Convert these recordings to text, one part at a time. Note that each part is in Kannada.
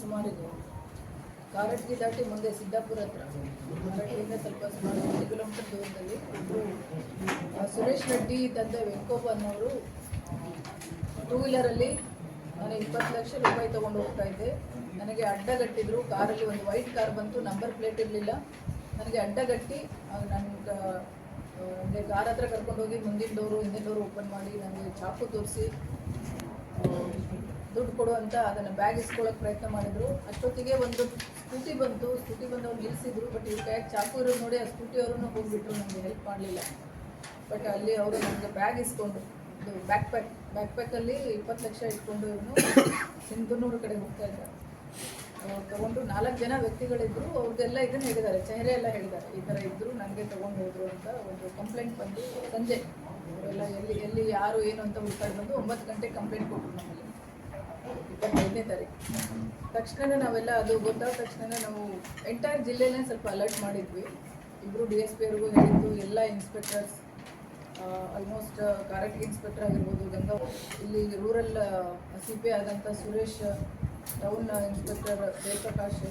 ಸುಮಾರು ಇದು ಕಾರಟ್ಗಿ ದಾಟಿ ಮುಂದೆ ಸಿದ್ದಾಪುರ ಹತ್ರ. ಸ್ವಲ್ಪ ಸುಮಾರು ಒಂದು ಕಿಲೋಮೀಟರ್ ದೂರದಲ್ಲಿ. ಸುರೇಶ್ ರೆಡ್ಡಿ ತಂದೆ ವೆಂಕೋಬ ಅನ್ನೋರು ಟೂ ವೀಲರಲ್ಲಿ ನಾನು ಇಪ್ಪತ್ತು ಲಕ್ಷ ರೂಪಾಯಿ ತೊಗೊಂಡು ಹೋಗ್ತಾ ಇದ್ದೆ. ನನಗೆ ಅಡ್ಡಗಟ್ಟಿದ್ರು ಕಾರಲ್ಲಿ ಒಂದು ವೈಟ್ ಕಾರ್ ಬಂತು. ನಂಬರ್ ಪ್ಲೇಟ್ ಇರಲಿಲ್ಲ. ನನಗೆ ಅಡ್ಡಗಟ್ಟಿ ನನಗೆ ಅಂದರೆ ಕಾರ್ ಹತ್ರ ಕರ್ಕೊಂಡು ಹೋಗಿ ಮುಂದಿನ ಡೋರು ಹಿಂದಿನ ಡೋರು ಓಪನ್ ಮಾಡಿ ನನಗೆ ಚಾಕು ತೋರಿಸಿ ದುಡ್ಡು ಕೊಡು ಅಂತ ಅದನ್ನು ಬ್ಯಾಗ್ ಇಸ್ಕೊಳ್ಳೋಕೆ ಪ್ರಯತ್ನ ಮಾಡಿದ್ರು. ಅಷ್ಟೊತ್ತಿಗೆ ಒಂದು ಸ್ಕೂಟಿ ಬಂತು. ಸ್ಕೂಟಿ ಬಂದು ಅವ್ರು ನಿಲ್ಲಿಸಿದ್ರು ಬಟ್ ಇವ್ರ ಕೈಯಾಗ ಚಾಕು ಇರೋದು ನೋಡಿ ಆ ಸ್ಕೂಟಿ ಅವರನ್ನು ಹೋಗಿಬಿಟ್ರು. ನಮಗೆ ಹೆಲ್ಪ್ ಮಾಡಲಿಲ್ಲ. ಬಟ್ ಅಲ್ಲಿ ಅವರು ನಮಗೆ ಬ್ಯಾಗ್ ಇಸ್ಕೊಂಡು, ಇದು ಬ್ಯಾಕ್ ಪ್ಯಾಕ್ ಬ್ಯಾಕ್ ಪ್ಯಾಕಲ್ಲಿ ಇಪ್ಪತ್ತು ಲಕ್ಷ ಇಟ್ಕೊಂಡು ಇವನು ಸಿಂಧನೂರು ಕಡೆ ಹೋಗ್ತಾ ಇದ್ದ ತಗೊಂಡು ನಾಲ್ಕು ಜನ ವ್ಯಕ್ತಿಗಳಿದ್ದರು ಅವ್ರದ್ದೆಲ್ಲ ಇದನ್ನು ಹೇಳಿದ್ದಾರೆ. ಚೆಹರೆ ಎಲ್ಲ ಹೇಳಿದ್ದಾರೆ. ಈ ಥರ ಇದ್ದರು ನನಗೆ ತೊಗೊಂಡು ಹೋದರು ಅಂತ ಒಂದು ಕಂಪ್ಲೇಂಟ್ ಬಂದು ಸಂಜೆ. ಅವರೆಲ್ಲ ಎಲ್ಲಿ ಎಲ್ಲಿ, ಯಾರು, ಏನು ಅಂತ ಹುಡ್ಕಾಡಿ ಬಂದು ಒಂಬತ್ತು ಗಂಟೆಗೆ ಕಂಪ್ಲೇಂಟ್ ಕೊಟ್ಟರು ನಮ್ಮಲ್ಲಿ ಇಪ್ಪತ್ತೈದನೇ ತಾರೀಕು. ತಕ್ಷಣನೇ ನಾವೆಲ್ಲ ಅದು ಗೊತ್ತಾದ ತಕ್ಷಣ ನಾವು ಎಂಟೈರ್ ಜಿಲ್ಲೆನೇ ಸ್ವಲ್ಪ ಅಲರ್ಟ್ ಮಾಡಿದ್ವಿ. ಇಬ್ಬರು ಡಿ ಎಸ್ ಪಿ ಅವ್ರಿಗೂ ಹೇಳಿದ್ದು, ಎಲ್ಲ ಇನ್ಸ್ಪೆಕ್ಟರ್ಸ್ ಆಲ್ಮೋಸ್ಟ್ ಕಾರಟಗಿ ಇನ್ಸ್ಪೆಕ್ಟರ್ ಆಗಿರ್ಬೋದು, ಗಂಗಾ ಇಲ್ಲಿ ರೂರಲ್ ಸಿ ಪಿ ಆದಂಥ ಸುರೇಶ್ ಟೌನ್ ಇನ್ಸ್ಪೆಕ್ಟರ್ ಜಯಪ್ರಕಾಶ್,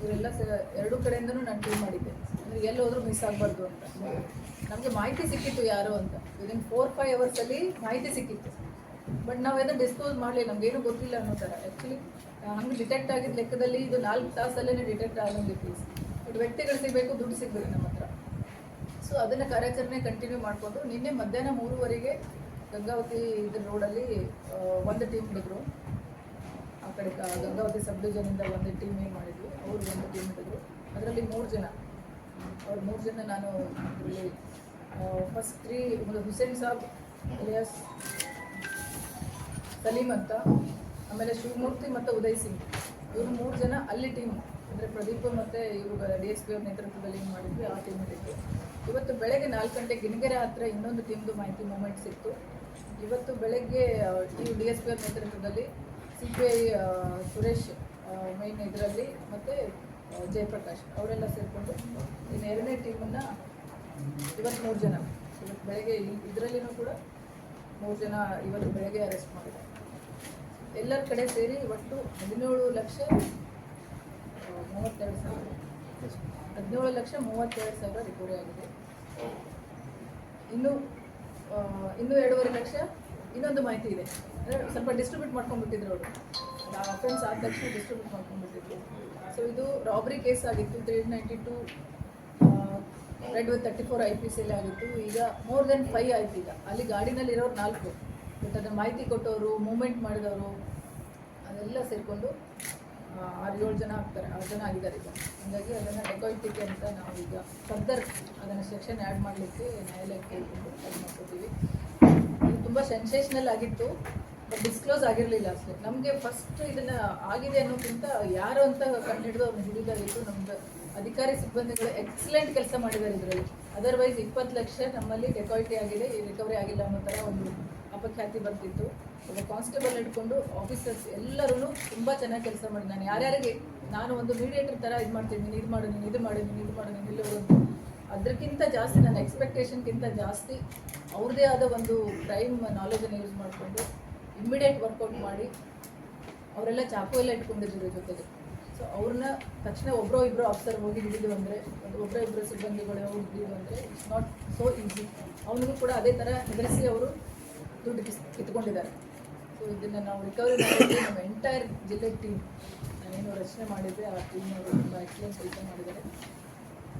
ಇವರೆಲ್ಲ ಸ ಎರಡೂ ಕಡೆಯಿಂದನೂ ನಾನು ಟೀಮ್ ಮಾಡಿದ್ದೆ. ಅಂದರೆ ಎಲ್ಲಿ ಹೋದರೂ ಮಿಸ್ ಆಗಬಾರ್ದು ಅಂತ. ನಮಗೆ ಮಾಹಿತಿ ಸಿಕ್ಕಿತ್ತು ಯಾರು ಅಂತ. ವಿದಿನ್ ಫೋರ್ ಫೈವ್ ಅವರ್ಸಲ್ಲಿ ಮಾಹಿತಿ ಸಿಕ್ಕಿತ್ತು. ಬಟ್ ನಾವೇನೋ ಡಿಸ್ಕ್ಲೋಸ್ ಮಾಡಲಿಲ್ಲ ಏನು ಗೊತ್ತಿಲ್ಲ ಅನ್ನೋ ಥರ. ಆ್ಯಕ್ಚುಲಿ ನಮ್ಗೆ ಡಿಟೆಕ್ಟ್ ಆಗಿದ್ದ ಲೆಕ್ಕದಲ್ಲಿ ಇದು ನಾಲ್ಕು ತಾಸಲ್ಲೇ ಡಿಟೆಕ್ಟ್ ಪ್ಲೀಸ್ ಬಟ್ ವ್ಯಕ್ತಿಗಳು ಸಿಗಬೇಕು, ದುಡ್ಡು ಸಿಗಬೇಕು ನಮ್ಮ ಹತ್ರ. ಸೊ ಅದನ್ನು ಕಾರ್ಯಾಚರಣೆ ಕಂಟಿನ್ಯೂ ಮಾಡಿಕೊಂಡು ನಿನ್ನೆ ಮಧ್ಯಾಹ್ನ ಮೂರುವರೆಗೆ ಗಂಗಾವತಿ ಇದ್ರ ರೋಡಲ್ಲಿ ಒಂದು ಟೀಮ್ ಹಿಡಿದ್ರು ಆ ಕಡೆ ಗಂಗಾವತಿ ಸಬ್ ಡಿವಿಷನಿಂದ ಒಂದು ಟೀಮ್ ಏನು ಮಾಡಿದ್ರು ಅವರು ಒಂದು ಟೀಮ್ ಹಿಡಿದ್ರು ಅದರಲ್ಲಿ ಮೂರು ಜನ. ಅವ್ರು ಮೂರು ಜನ ನಾನು ಇದರಲ್ಲಿ first three Hussain Sab Elias Salim ಅಂತ, ಆಮೇಲೆ ಶಿವಮೂರ್ತಿ ಮತ್ತು ಉದಯ್ ಸಿಂಗ್. ಇವರು ಮೂರು ಜನ ಅಲ್ಲಿ ಟೀಮ್ ಅಂದರೆ ಪ್ರದೀಪ್ ಮತ್ತು ಇವರು ಡಿ ಎಸ್ ಪಿ ಅವ್ರ ನೇತೃತ್ವದಲ್ಲಿ ಏನು ಮಾಡಿದ್ವಿ, ಆ ಟೀಮ್ ಇಟ್ಟಿತ್ತು ಇವತ್ತು ಬೆಳಗ್ಗೆ ನಾಲ್ಕು ಗಂಟೆ ಗಿಣಗೆರೆ ಹತ್ರ ಇನ್ನೊಂದು ಟೀಮ್ದು ಮಾಹಿತಿ ಮೂಮೆಂಟ್ ಸಿಕ್ತು. ಇವತ್ತು ಬೆಳಗ್ಗೆ ಈ ಡಿ ಎಸ್ ಪಿ ಅವ್ರ ನೇತೃತ್ವದಲ್ಲಿ C P I Suresh main ಇದರಲ್ಲಿ ಮತ್ತು ಜಯಪ್ರಕಾಶ್ ಅವರೆಲ್ಲ ಸೇರಿಕೊಂಡು ಇನ್ನು ಎರಡನೇ ಟೀಮನ್ನು ಇವತ್ತು ಮೂರು ಜನ. ಇವತ್ತು ಬೆಳಗ್ಗೆ ಇದರಲ್ಲಿನೂ ಕೂಡ ಮೂರು ಜನ ಇವತ್ತು ಬೆಳಗ್ಗೆ ಅರೆಸ್ಟ್ ಮಾಡಿದ್ದಾರೆ. ಎಲ್ಲರ ಕಡೆ ಸೇರಿ ಒಟ್ಟು ಹದಿನೇಳು ಲಕ್ಷ, ಮೂವತ್ತೆರಡು ಸಾವಿರ. ಹದಿನೇಳು ಲಕ್ಷ ಮೂವತ್ತೆರಡು ಸಾವಿರ ರಿಕವರಿ ಆಗಿದೆ. ಇನ್ನು ಇನ್ನೂ ಎರಡೂವರೆ ಲಕ್ಷ ಇನ್ನೊಂದು ಮಾಹಿತಿ ಇದೆ. ಅಂದರೆ ಸ್ವಲ್ಪ ಡಿಸ್ಟ್ರಿಬ್ಯೂಟ್ ಮಾಡ್ಕೊಂಡ್ಬಿಟ್ಟಿದ್ರು ಅವರು. ಅಫೆನ್ಸ್ ಆದ ತಕ್ಷಣ ಡಿಸ್ಟ್ರಿಬ್ಯೂಟ್ ಮಾಡ್ಕೊಂಡ್ಬಿಟ್ಟಿದ್ರು. ಸೊ ಇದು ರಾಬ್ರಿ ಕೇಸ್ ಆಗಿತ್ತು. Three ninety two read with thirty four I P C ಆಗಿತ್ತು. ಈಗ ಮೋರ್ ದೆನ್ ಫೈವ್ ಆಯ್ತು ಈಗ. ಅಲ್ಲಿ ಗಾಡಿನಲ್ಲಿ ಇರೋರು ನಾಲ್ಕು. ಬಟ್ ಅದನ್ನು ಮಾಹಿತಿ ಕೊಟ್ಟವರು ಮೂವ್ಮೆಂಟ್ ಮಾಡಿದವರು, ಅದೆಲ್ಲ ಸೇರಿಕೊಂಡು ಆರು ಏಳು ಜನ ಆಗ್ತಾರೆ. ಆರು ಜನ ಆಗಿದ್ದಾರೆ ಈಗ. ಹಾಗಾಗಿ ಅದನ್ನು ಡೆಕೋಯ್ಟಿಗೆ ಅಂತ ನಾವು ಈಗ ಫರ್ದರ್ ಅದನ್ನು ಸೆಕ್ಷನ್ ಆ್ಯಡ್ ಮಾಡಲಿಕ್ಕೆ ನ್ಯಾಯಾಲಯಕ್ಕೆ ಹೇಳ್ಕೊಂಡು ಮಾಡ್ಕೊತೀವಿ. ಇದು ತುಂಬ ಸೆನ್ಸೇಷನಲ್ ಆಗಿತ್ತು. ಡಿಸ್ಕ್ಲೋಸ್ ಆಗಿರಲಿಲ್ಲ ಅಷ್ಟೇ. ನಮಗೆ ಫಸ್ಟ್ ಇದನ್ನು ಆಗಿದೆ ಅನ್ನೋಕ್ಕಿಂತ ಯಾರು ಅಂತ ಕಂಡುಹಿಡಿದು ಅವ್ರನ್ನ ಹಿಡಿದಾಗಿತ್ತು ನಮ್ದು ಅಧಿಕಾರಿ ಸಿಬ್ಬಂದಿಗಳು ಎಕ್ಸಲೆಂಟ್ ಕೆಲಸ ಮಾಡಿದ್ದಾರೆ ಇದರಲ್ಲಿ. ಅದರ್ವೈಸ್ ಇಪ್ಪತ್ತು ಲಕ್ಷ ನಮ್ಮಲ್ಲಿ ಡೆಕಾಯಿಟಿ ಆಗಿದೆ. ಈ ರಿಕವರಿ ಆಗಿಲ್ಲ ಅನ್ನೋ ಥರ ಒಂದು ಅಪಖ್ಯಾತಿ ಬರ್ತಿತ್ತು ಒಬ್ಬ ಕಾನ್ಸ್ಟೇಬಲ್ ಹಿಡ್ಕೊಂಡು ಆಫೀಸರ್ಸ್ ಎಲ್ಲರೂ ತುಂಬ ಚೆನ್ನಾಗಿ ಕೆಲಸ ಮಾಡಿ. ನಾನು ಯಾರ್ಯಾರಿಗೆ ನಾನು ಒಂದು ಮೀಡಿಯೇಟರ್ ಥರ ಇದು ಮಾಡ್ತೀನಿ, ನೀನು ಇದು ಮಾಡು, ನೀನು ಇದು ಮಾಡು, ನೀನು ಇದು ಮಾಡು, ನೀನು ಇಲ್ಲವರು ಅದಕ್ಕಿಂತ ಜಾಸ್ತಿ ನನ್ನ ಎಕ್ಸ್ಪೆಕ್ಟೇಷನ್ಗಿಂತ ಜಾಸ್ತಿ ಅವ್ರದ್ದೇ ಆದ ಒಂದು ಟೈಮ್ ನಾಲೆಜನ್ನು ಯೂಸ್ ಮಾಡಿಕೊಂಡು ಇಮ್ಮಿಡಿಯೇಟ್ ವರ್ಕೌಟ್ ಮಾಡಿ ಅವರೆಲ್ಲ ಚಾಕು ಎಲ್ಲ ಇಟ್ಕೊಂಡಿದ್ರು ಜೊತೆಗೆ. ಸೊ ಅವ್ರನ್ನ ತಕ್ಷಣ ಒಬ್ಬರೋ ಇಬ್ಬರು ಆಫೀಸರ್ ಹೋಗಿ ಹಿಡಿದು ಅಂದರೆ ಒಬ್ಬರೋ ಇಬ್ಬರು ಸಿಬ್ಬಂದಿಗಳು ಹೋಗಿ ಹಿಡಿದು ಅಂದರೆ ಇಟ್ಸ್ ನಾಟ್ ಸೋ ಈಸಿ ಅವನಿಗೂ ಕೂಡ ಅದೇ ಥರ ಹೆದರಿಸಿ ಅವರು ದುಡ್ಡು ಕಿಸ್, ಕಿತ್ಕೊಂಡಿದ್ದಾರೆ. ಸೊ ಇದನ್ನು ನಾವು ರಿಕವರಿ ಮಾಡಿದ್ವಿ. ನಮ್ಮ ಎಂಟೈರ್ ಜಿಲ್ಲೆ ಟೀಮ್ ನಾನೇನು ರಚನೆ ಮಾಡಿದ್ದೆ, ಆ ಟೀಮ್ ಅವರು ತುಂಬ ಎಕ್ಸಲೆಂಟ್ ಕೆಲಸ ಮಾಡಿದ್ದಾರೆ.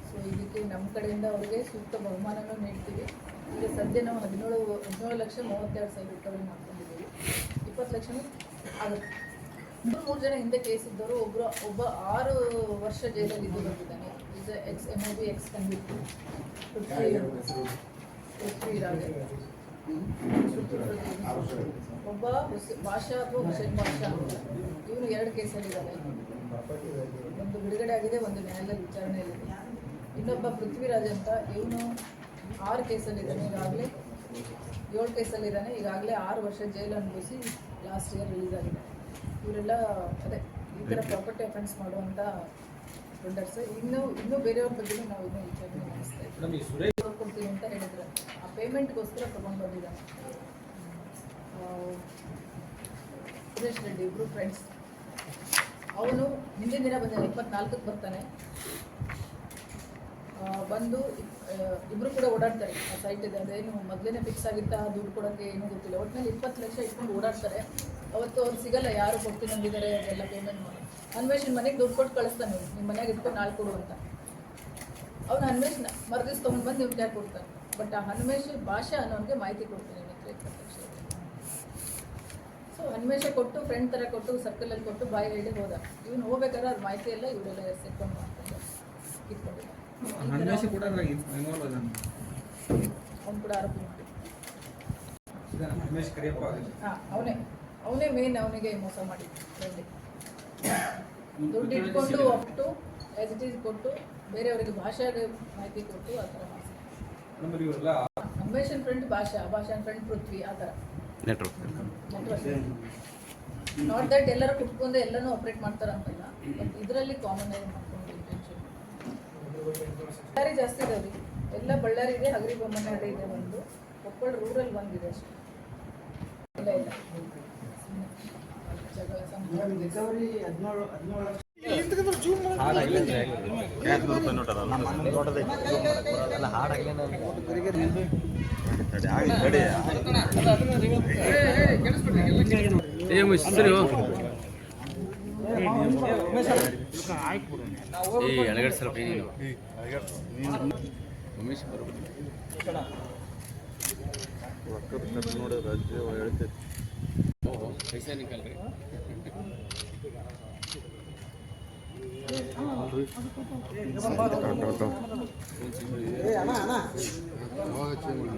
ಸೊ ಇದಕ್ಕೆ ನಮ್ಮ ಕಡೆಯಿಂದ ಅವರಿಗೆ ಸೂಕ್ತ ಬಹುಮಾನನೂ ನೀಡ್ತೀವಿ. ಈಗ ಸದ್ಯ ನಾವು ಹದಿನೇಳು ಹದಿನೇಳು ಲಕ್ಷ ಮೂವತ್ತೆರಡು ಸಾವಿರ ರಿಕವರಿ ಮಾಡ್ಕೊಂಡಿದ್ದೀವಿ. ಇಪ್ಪತ್ತು ಲಕ್ಷನೂ ಆಗುತ್ತೆ ಮೂರು ಜನ ಹಿಂದೆ ಕೇಸ್ ಇದ್ದವರು ಒಬ್ಬರು ಒಬ್ಬ ಆರು ವರ್ಷ ಜೈಲಲ್ಲಿ ಇದ್ದು ಬಂದಿದ್ದಾನೆ. Is ex M B ex Raj. ಒಬ್ಬ ಭಾಷಾ ಅಥವಾ ಹುಸೇನ್ ಭಾಷಾ ಇವನು ಎರಡು ಕೇಸಲ್ಲಿದ್ದಾನೆ ಒಂದು ಬಿಡುಗಡೆ ಆಗಿದೆ, ಒಂದು ನ್ಯಾಯಾಲಯದ ವಿಚಾರಣೆಯಲ್ಲಿದೆ ಇನ್ನೊಬ್ಬ ಪೃಥ್ವಿರಾಜ್ ಅಂತ. ಇವನು ಆರು ಕೇಸಲ್ಲಿದ್ದಾನೆ ಈಗಾಗಲೇ ಏಳು ಕೇಸಲ್ಲಿದ್ದಾನೆ. ಈಗಾಗಲೇ ಆರು ವರ್ಷ ಜೈಲು ಅನುಭವಿಸಿ ಲಾಸ್ಟ್ ಇಯರ್ ರಿಲೀಸ್ ಆಗಿದೆ. ಇವರೆಲ್ಲ ಅದೇ ಈ ಥರ ಪ್ರಾಪರ್ಟಿ ಅಫೆನ್ಸ್ ಮಾಡುವಂಥ ಬಿಲ್ಡರ್ಸ್ ಇನ್ನೂ ಇನ್ನೂ ಬೇರೆಯವ್ರ ಬಗ್ಗೆ ನಾವು ಇನ್ನೂ ವಿಚಾರಣೆ ಮಾಡಿಸ್ತಾ ಇದ್ದೀವಿ. ಈ ಸುರೇಶ್ ಕೊಡ್ತೀವಿ ಅಂತ ಹೇಳಿದ್ರು. ಆ ಪೇಮೆಂಟ್ಗೋಸ್ಕರ ತೊಗೊಂಡು ಬಂದಿದ್ದಾನೆ ಸುರೇಶ್ ರೆಡ್ಡಿ ಇಬ್ಬರು ಫ್ರೆಂಡ್ಸ್ ಅವನು ಹಿಂದಿನ ದಿನ ಬಂದಾನೆ ಇಪ್ಪತ್ನಾಲ್ಕಕ್ಕೆ ಬರ್ತಾನೆ. ಬಂದು ಇಬ್ಬರು ಕೂಡ ಓಡಾಡ್ತಾರೆ. ಆ ಸೈಟ್ ಇದೆ ಅದೇನು ಮೊದಲೇ ಫಿಕ್ಸ್ ಆಗಿತ್ತಾ ದುಡ್ಡು ಕೊಡೋಕ್ಕೆ ಏನೂ ಗೊತ್ತಿಲ್ಲ. ಒಟ್ಟಿನಲ್ಲಿ ಇಪ್ಪತ್ತು ಲಕ್ಷ ಇಟ್ಕೊಂಡು ಓಡಾಡ್ತಾರೆ. ಅವತ್ತು ಅವ್ರು ಸಿಗಲ್ಲ, ಯಾರು ಕೊಟ್ಟು ಬಂದಿದ್ದಾರೆ ಅದೆಲ್ಲ ಪೇಮೆಂಟ್ ಮಾಡಿ. ಅನ್ವೇಷನ್ ಮನೆಗೆ ದುಡ್ಡು ಕೊಟ್ಟು ಕಳಿಸ್ತಾನೆ ನಿಮ್ಮ ಮನೆಗೆ ಇಟ್ಕೊಂಡು ನಾಳೆ ಕೊಡು ಅಂತ. ಅವ್ನು ಹನ್ಮೇಶ್ ಮರದಿಸ್ ತೊಗೊಂಡು ಬಂದು ನಿಮ್ಗೆ ಯಾಕೆ ಕೊಡ್ತಾನೆ. ಬಟ್ ಆ ಹನ್ಮೇಶ್ ಭಾಷೆ ಅನ್ನೋನಿಗೆ ಮಾಹಿತಿ ಕೊಡ್ತೀನಿ ಹತ್ರ ಸೊ ಹನ್ಮೇಶ ಕೊಟ್ಟು ಫ್ರೆಂಡ್ ಥರ ಕೊಟ್ಟು ಸರ್ಕಲಲ್ಲಿ ಕೊಟ್ಟು ಬಾಯಿ ಹೇಳಿ ಹೋದ. ಇವನು ಹೋಗ್ಬೇಕಾದ್ರೆ ಅದು ಮಾಹಿತಿ ಎಲ್ಲ ಇವರೆಲ್ಲ ಸೆಟ್ಕೊಂಡು ಮಾಡ್ಕೊಂಡು ಕಿತ್ಕೊಂಡಿದ್ದ ಹನ್ಮೇಶ ಕೂಡ ಇನ್ವಾಲ್ವ್ ಅದಾನ. ಅವ್ನು ಕೂಡ ಆರೋಪಿ ಇದನ್ನ ಕರಿಯಪ್ಪ ಹಾಂ ಅವನೇ. ಅವನೇ ಮೇನ್ ಅವನಿಗೆ ಮೋಸ ಮಾಡಿದ್ದು ದುಡ್ಡು ಇಟ್ಕೊಂಡು ಒಟ್ಟು ಆಸ್ ಇಟ್ ಈಸ್ ಕೊಟ್ಟು ಬೇರೆಯವರಿಗೆ ಭಾಷೆ ಮಾಹಿತಿ ಕೊಟ್ಟು ಆ ಥರ ಅನ್ವೇಷನ್ ಫ್ರೆಂಡ್ ಭಾಷಾ ಭಾಷಾ ಫ್ರೆಂಡ್ ಪೃಥ್ವಿ ಆ ಥರ. ನೆಟ್ವರ್ಕ್ ನಾಟ್ ದಟ್ ಎಲ್ಲರೂ ಕುಟ್ಕೊಂಡು ಎಲ್ಲನೂ ಆಪ್ರೇಟ್ ಮಾಡ್ತಾರಂತಲ್ಲ ಬಟ್ ಇದರಲ್ಲಿ ಕಾಮನ್ ಆಗಿ ಬಳ್ಳಾರಿ ಜಾಸ್ತಿ ಇದಾವೆ ಎಲ್ಲ ಬಳ್ಳಾರಿ ಇದೆ ಹಗರಿ ಬೊಮ್ಮನಹಳ್ಳಿ ಇದೆ ಒಂದು. ಕೊಪ್ಪಳ ರೂರಲ್ ಬಂದಿದೆ ಅಷ್ಟೇ. ಇಲ್ಲ ಇಲ್ಲ. ಸುಮ್ನೆ ಜಗಳ ಸಂಭ್ರಮ. ರಿಕವರಿ ಹದಿನೇಳು ಹದಿನೇಳು ಲಕ್ಷ ಏ ಎಳಗಡೆ ಸ್ವಲ್ಪ ಏನೇನು ಉಮೇಶ್ ಬರ್ಬೋದು ಓಹೋ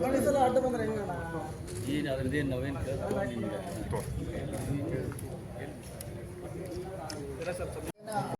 ನೋಡಿ ಸಲ ಅಡ್ಡ ಬಂದ್ರೆ ಹೆಂಗಣ್ಣ ಏನು ಅದ್ರದ್ದೇನು ನಾವೇನು